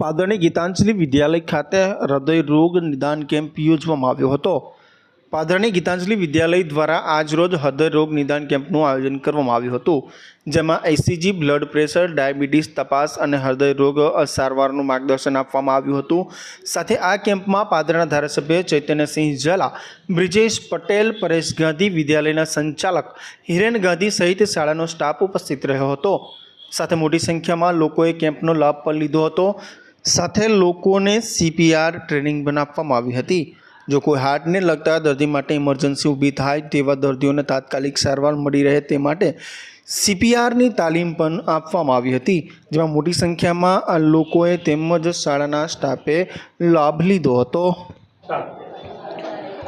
પાદરની ગીતાંજલિ વિદ્યાલય ખાતે હૃદય રોગ નિદાન કેમ્પ યોજવામાં આવ્યો હતો. પાદરની ગીતાંજલિ વિદ્યાલય દ્વારા આજરોજ હૃદય રોગ નિદાન કેમ્પનું આયોજન કરવામાં આવ્યું હતું, જેમાં એસીજી બ્લડ પ્રેશર, ડાયાબિટીસ તપાસ અને હૃદય રોગ સારવારનું માર્ગદર્શન આપવામાં આવ્યું હતું. સાથે આ કેમ્પમાં પાદરના ધારાસભ્ય ચૈતન્યસિંહ ઝાલા, બ્રિજેશ પટેલ, પરેશ ગાંધી વિદ્યાલયના સંચાલક, હિરેન ગાંધી સહિત શાળાનો સ્ટાફ ઉપસ્થિત રહ્યો હતો. સાથે મોટી સંખ્યામાં લોકોએ કેમ્પનો લાભ પણ લીધો હતો. સાથે લોકોને સીપીઆર ટ્રેનિંગ પણ આપવામાં આવી હતી. જો કોઈ હાર્ટને લગતા દર્દી માટે ઇમરજન્સી ઊભી થાય તેવા દર્દીઓને તાત્કાલિક સારવાર મળી રહે તે માટે સીપીઆરની તાલીમ પણ આપવામાં આવી હતી, જેમાં મોટી સંખ્યામાં આ લોકોએ તેમજ શાળાના સ્ટાફે લાભ લીધો હતો.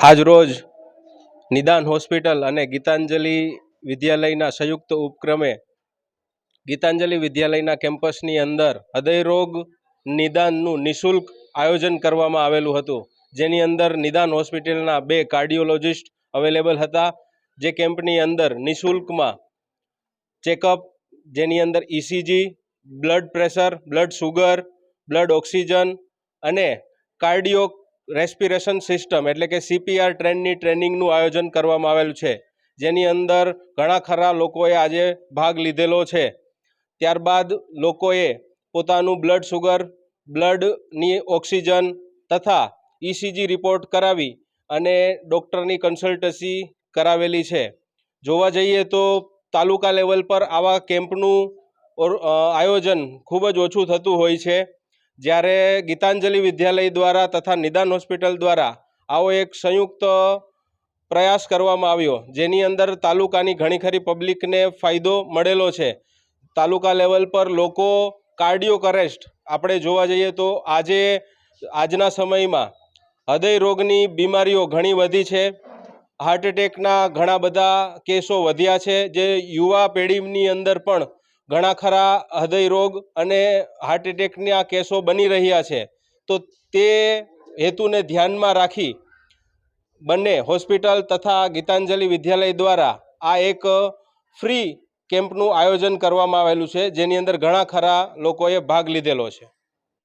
આજરોજ નિદાન હોસ્પિટલ અને ગીતાંજલિ વિદ્યાલયના સંયુક્ત ઉપક્રમે ગીતાંજલિ વિદ્યાલયના કેમ્પસની અંદર હૃદયરોગ નિદાનનું નિઃશુલ્ક આયોજન કરવામાં આવેલું હતું. જેની અંદર નિદાન હોસ્પિટલના બે કાર્ડિયોલોજિસ્ટ અવેલેબલ હતા, જે કેમ્પની અંદર નિઃશુલ્કમાં ચેકઅપ, જેની અંદર ECG blood pressure, blood sugar, blood oxygen અને કાર્ડિયો રેસ્પિરેશન સિસ્ટમ એટલે કે સીપીઆર ટ્રેનની ટ્રેનિંગનું આયોજન કરવામાં આવેલું છે. જેની અંદર ઘણા ખરા લોકોએ આજે ભાગ લીધેલો છે. ત્યારબાદ લોકોએ પોતાનું બ્લડ શુગર બ્લડની ઓક્સિજન તથા ઇસીજી રિપોર્ટ કરાવી અને ડૉક્ટરની કન્સલ્ટન્સી કરાવેલી છે. જોવા જઈએ તો તાલુકા લેવલ પર આવા કેમ્પનું આયોજન ખૂબ જ ઓછું થતું હોય છે. જ્યારે ગીતાંજલિ વિદ્યાલય દ્વારા તથા નિદાન હોસ્પિટલ દ્વારા આવો એક સંયુક્ત પ્રયાસ કરવામાં આવ્યો, જેની અંદર તાલુકાની ઘણી ખરી પબ્લિકને ફાયદો મળેલો છે. તાલુકા લેવલ પર લોકો કાર્ડિયો કરેસ્ટ આપણે જોવા જઈએ તો આજે, આજના સમયમાં હૃદય રોગની બીમારીઓ ઘણી વધી છે. હાર્ટ એટેકના ઘણા બધા કેસો વધ્યા છે જે યુવા પેઢીની અંદર પણ ઘણા ખરા હૃદય રોગ અને હાર્ટ એટેકના કેસો બની રહ્યા છે. તો તે હેતુને ધ્યાનમાં રાખી બંને હોસ્પિટલ તથા ગીતાંજલિ વિદ્યાલય દ્વારા આ એક ફ્રી કેમ્પનું આયોજન કરવામાં આવેલું છે જેની અંદર ઘણા ખરા લોકોએ ભાગ લીધેલો છે.